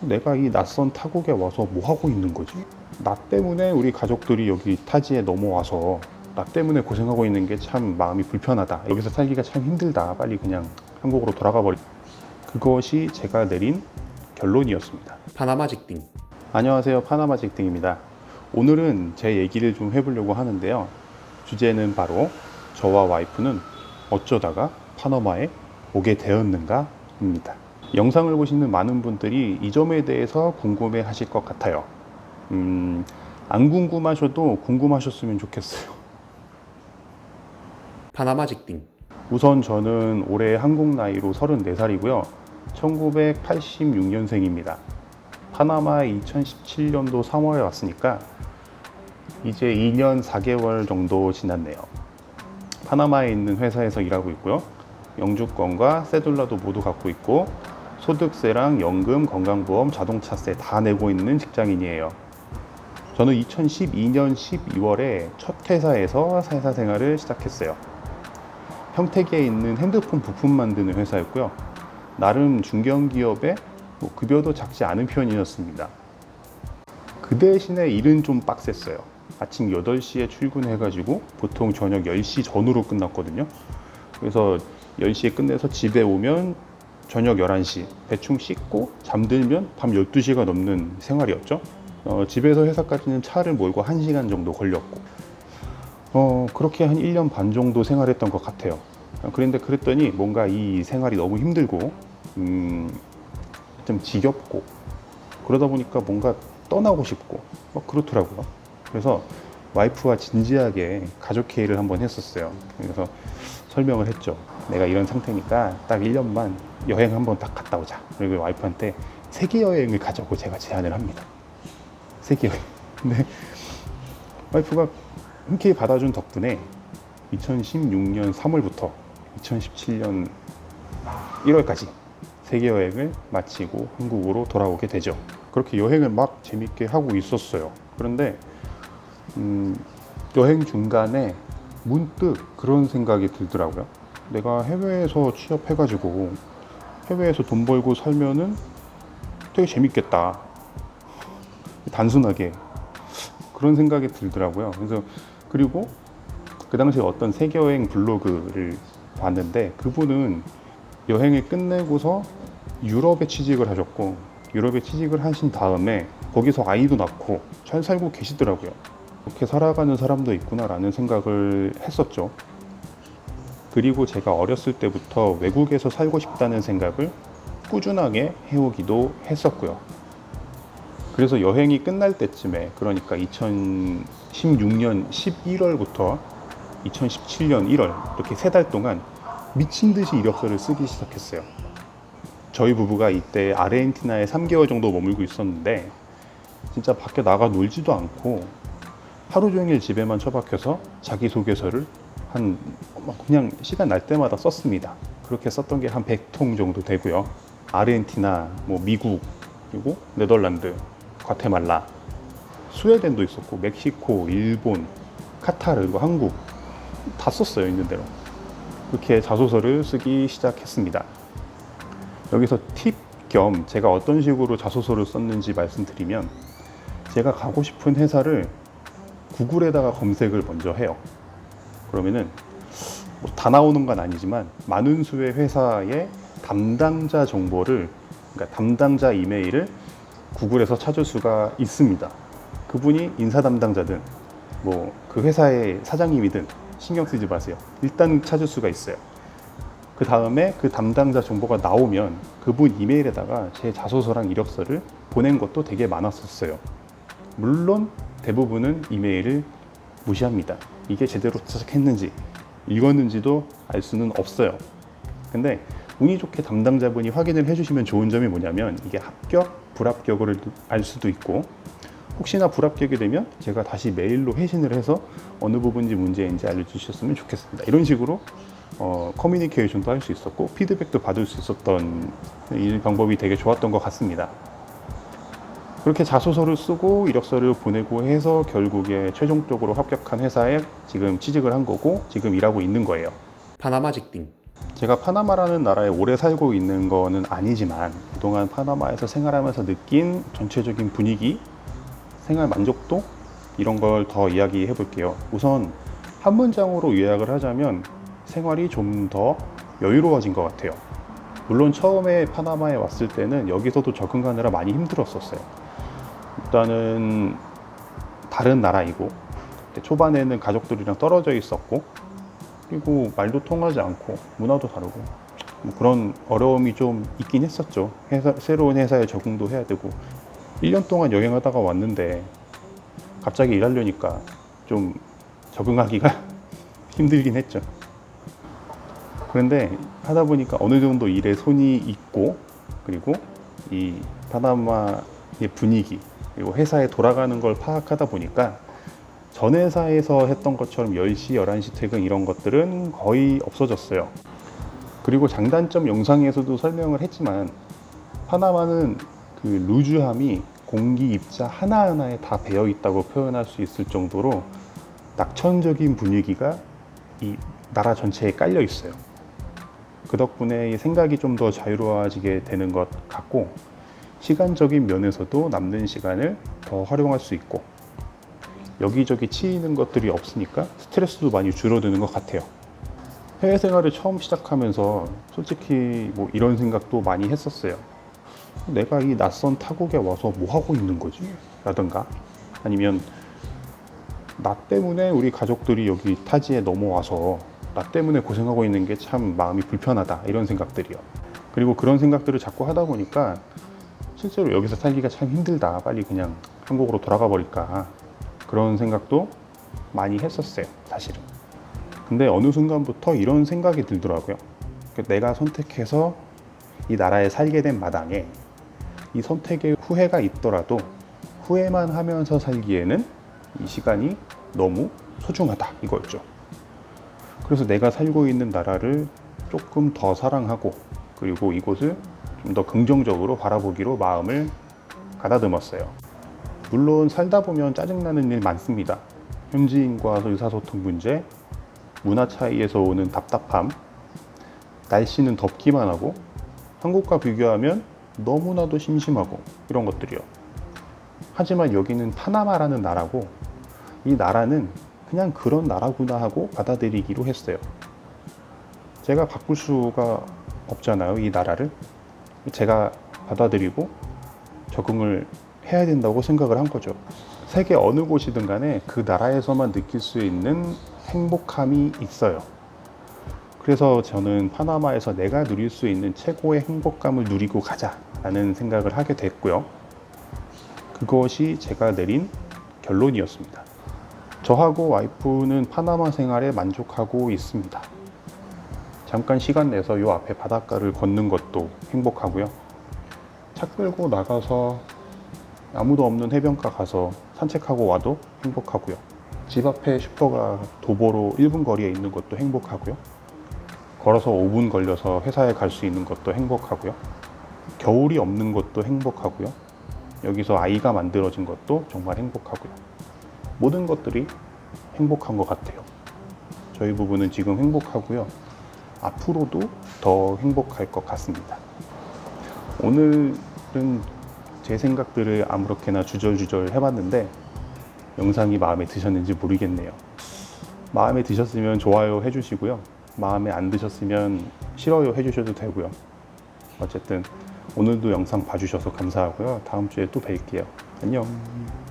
내가 이 낯선 타국에 와서 뭐 하고 있는 거지? 나 때문에 우리 가족들이 여기 타지에 넘어와서 나 때문에 고생하고 있는 게 참 마음이 불편하다. 여기서 살기가 참 힘들다. 빨리 그냥 한국으로 돌아가 버리. 그것이 제가 내린 결론이었습니다. 파나마 직딩 안녕하세요. 파나마 직등입니다. 오늘은 제 얘기를 좀 해보려고 하는데요. 주제는 바로 저와 와이프는 어쩌다가 파나마에 오게 되었는가입니다. 영상을 보시는 많은 분들이 이 점에 대해서 궁금해 하실 것 같아요. 음, 안 궁금하셔도 궁금하셨으면 좋겠어요. 파나마 직딩 우선 저는 올해 한국 나이로 34살이고요. 1986년생입니다. 파나마에 2017년도 3월에 왔으니까 이제 2년 4개월 정도 지났네요. 파나마에 있는 회사에서 일하고 있고요. 영주권과 세둘라도 모두 갖고 있고 소득세랑 연금, 건강보험, 자동차세 다 내고 있는 직장인이에요. 저는 2012년 12월에 첫 회사에서 회사 생활을 시작했어요. 평택에 있는 핸드폰 부품 만드는 회사였고요. 나름 중견기업에 뭐 급여도 작지 않은 편이었습니다. 그 대신에 일은 좀 빡셌어요. 아침 8시에 출근해가지고 보통 저녁 10시 전후로 끝났거든요. 그래서 10시에 끝내서 집에 오면 저녁 11시, 대충 씻고 잠들면 밤 12시가 넘는 생활이었죠. 어, 집에서 회사까지는 차를 몰고 1시간 정도 걸렸고, 어, 그렇게 한 1년 반 정도 생활했던 것 같아요. 어, 그런데 그랬더니 뭔가 이 생활이 너무 힘들고, 음, 좀 지겹고, 그러다 보니까 뭔가 떠나고 싶고, 막 그렇더라고요. 그래서 와이프와 진지하게 가족 회의를 한번 했었어요. 그래서 설명을 했죠. 내가 이런 상태니까 딱 1년만 여행 한번 딱 갔다 오자. 그리고 와이프한테 세계 여행을 가자고 제가 제안을 합니다. 세계 여행. 근데 와이프가 흔쾌히 받아준 덕분에 2016년 3월부터 2017년 1월까지 세계 여행을 마치고 한국으로 돌아오게 되죠. 그렇게 여행을 막 재밌게 하고 있었어요. 그런데 음, 여행 중간에 문득 그런 생각이 들더라고요. 내가 해외에서 취업해가지고 해외에서 돈 벌고 살면은 되게 재밌겠다. 단순하게 그런 생각이 들더라고요. 그래서 그리고 그 당시에 어떤 세계 여행 블로그를 봤는데 그분은 여행을 끝내고서 유럽에 취직을 하셨고 유럽에 취직을 하신 다음에 거기서 아이도 낳고 잘 살고 계시더라고요. 그렇게 살아가는 사람도 있구나라는 생각을 했었죠. 그리고 제가 어렸을 때부터 외국에서 살고 싶다는 생각을 꾸준하게 해오기도 했었고요. 그래서 여행이 끝날 때쯤에 그러니까 2016년 11월부터 2017년 1월 이렇게 세 달 동안 미친 듯이 이력서를 쓰기 시작했어요. 저희 부부가 이때 아르헨티나에 3개월 정도 머물고 있었는데 진짜 밖에 나가 놀지도 않고 하루 종일 집에만 처박혀서 자기소개서를 한 그냥 시간 날 때마다 썼습니다. 그렇게 썼던 게 한 100통 정도 되고요. 아르헨티나, 뭐 미국, 그리고 네덜란드, 과테말라, 스웨덴도 있었고 멕시코, 일본, 카타르, 그리고 한국 다 썼어요 있는 대로. 그렇게 자소서를 쓰기 시작했습니다. 여기서 팁 겸 제가 어떤 식으로 자소서를 썼는지 말씀드리면 제가 가고 싶은 회사를 구글에다가 검색을 먼저 해요. 그러면은 뭐 다 나오는 건 아니지만 많은 수의 회사의 담당자 정보를 그러니까 담당자 이메일을 구글에서 찾을 수가 있습니다. 그분이 인사 담당자든 뭐 그 회사의 사장님이든 신경 쓰지 마세요. 일단 찾을 수가 있어요. 그 다음에 그 담당자 정보가 나오면 그분 이메일에다가 제 자소서랑 이력서를 보낸 것도 되게 많았었어요. 물론 대부분은 이메일을 무시합니다. 이게 제대로 도착했는지 읽었는지도 알 수는 없어요. 근데 운이 좋게 담당자분이 확인을 해주시면 좋은 점이 뭐냐면 이게 합격, 불합격을 알 수도 있고 혹시나 불합격이 되면 제가 다시 메일로 회신을 해서 어느 부분인지 문제인지 알려주셨으면 좋겠습니다. 이런 식으로 어, 커뮤니케이션도 할 수 있었고 피드백도 받을 수 있었던 이 방법이 되게 좋았던 것 같습니다. 그렇게 자소서를 쓰고 이력서를 보내고 해서 결국에 최종적으로 합격한 회사에 지금 취직을 한 거고 지금 일하고 있는 거예요. 파나마 직딩 제가 파나마라는 나라에 오래 살고 있는 거는 아니지만 그동안 파나마에서 생활하면서 느낀 전체적인 분위기, 생활 만족도 이런 걸 더 이야기해 볼게요. 우선 한 문장으로 요약을 하자면 생활이 좀 더 여유로워진 것 같아요. 물론 처음에 파나마에 왔을 때는 여기서도 적응하느라 많이 힘들었었어요. 일단은 다른 나라이고 초반에는 가족들이랑 떨어져 있었고 그리고 말도 통하지 않고 문화도 다르고 뭐 그런 어려움이 좀 있긴 했었죠. 회사, 새로운 회사에 적응도 해야 되고 1년 동안 여행하다가 왔는데 갑자기 일하려니까 좀 적응하기가 힘들긴 했죠. 그런데 하다 보니까 어느 정도 일에 손이 있고 그리고 이 파나마의 분위기 그리고 회사에 돌아가는 걸 파악하다 보니까 전 회사에서 했던 것처럼 10시, 11시 퇴근 이런 것들은 거의 없어졌어요. 그리고 장단점 영상에서도 설명을 했지만 파나마는 그 루즈함이 공기 입자 하나하나에 다 배어 있다고 표현할 수 있을 정도로 낙천적인 분위기가 이 나라 전체에 깔려 있어요. 그 덕분에 이 생각이 좀 더 자유로워지게 되는 것 같고 시간적인 면에서도 남는 시간을 더 활용할 수 있고 여기저기 치이는 것들이 없으니까 스트레스도 많이 줄어드는 것 같아요. 해외 생활을 처음 시작하면서 솔직히 뭐 이런 생각도 많이 했었어요. 내가 이 낯선 타국에 와서 뭐 하고 있는 거지? 라든가 아니면 나 때문에 우리 가족들이 여기 타지에 넘어와서 나 때문에 고생하고 있는 게 참 마음이 불편하다 이런 생각들이요. 그리고 그런 생각들을 자꾸 하다 보니까 실제로 여기서 살기가 참 힘들다. 빨리 그냥 한국으로 돌아가 버릴까. 그런 생각도 많이 했었어요. 사실은. 근데 어느 순간부터 이런 생각이 들더라고요. 그러니까 내가 선택해서 이 나라에 살게 된 마당에 이 선택에 후회가 있더라도 후회만 하면서 살기에는 이 시간이 너무 소중하다 이거였죠. 그래서 내가 살고 있는 나라를 조금 더 사랑하고 그리고 이곳을 좀 더 긍정적으로 바라보기로 마음을 가다듬었어요. 물론 살다 보면 짜증나는 일 많습니다. 현지인과 의사소통 문제, 문화 차이에서 오는 답답함, 날씨는 덥기만 하고 한국과 비교하면 너무나도 심심하고 이런 것들이요. 하지만 여기는 파나마라는 나라고 이 나라는 그냥 그런 나라구나 하고 받아들이기로 했어요. 제가 바꿀 수가 없잖아요, 이 나라를. 제가 받아들이고 적응을 해야 된다고 생각을 한 거죠. 세계 어느 곳이든 간에 그 나라에서만 느낄 수 있는 행복함이 있어요. 그래서 저는 파나마에서 내가 누릴 수 있는 최고의 행복감을 누리고 가자라는 생각을 하게 됐고요. 그것이 제가 내린 결론이었습니다. 저하고 와이프는 파나마 생활에 만족하고 있습니다. 잠깐 시간 내서 요 앞에 바닷가를 걷는 것도 행복하고요. 차 끌고 나가서 아무도 없는 해변가 가서 산책하고 와도 행복하고요. 집 앞에 슈퍼가 도보로 1분 거리에 있는 것도 행복하고요. 걸어서 5분 걸려서 회사에 갈 수 있는 것도 행복하고요. 겨울이 없는 것도 행복하고요. 여기서 아이가 만들어진 것도 정말 행복하고요. 모든 것들이 행복한 것 같아요. 저희 부부는 지금 행복하고요. 앞으로도 더 행복할 것 같습니다. 오늘은 제 생각들을 아무렇게나 주절주절 해봤는데 영상이 마음에 드셨는지 모르겠네요. 마음에 드셨으면 좋아요 해주시고요. 마음에 안 드셨으면 싫어요 해주셔도 되고요. 어쨌든 오늘도 영상 봐주셔서 감사하고요. 다음 주에 또 뵐게요. 안녕.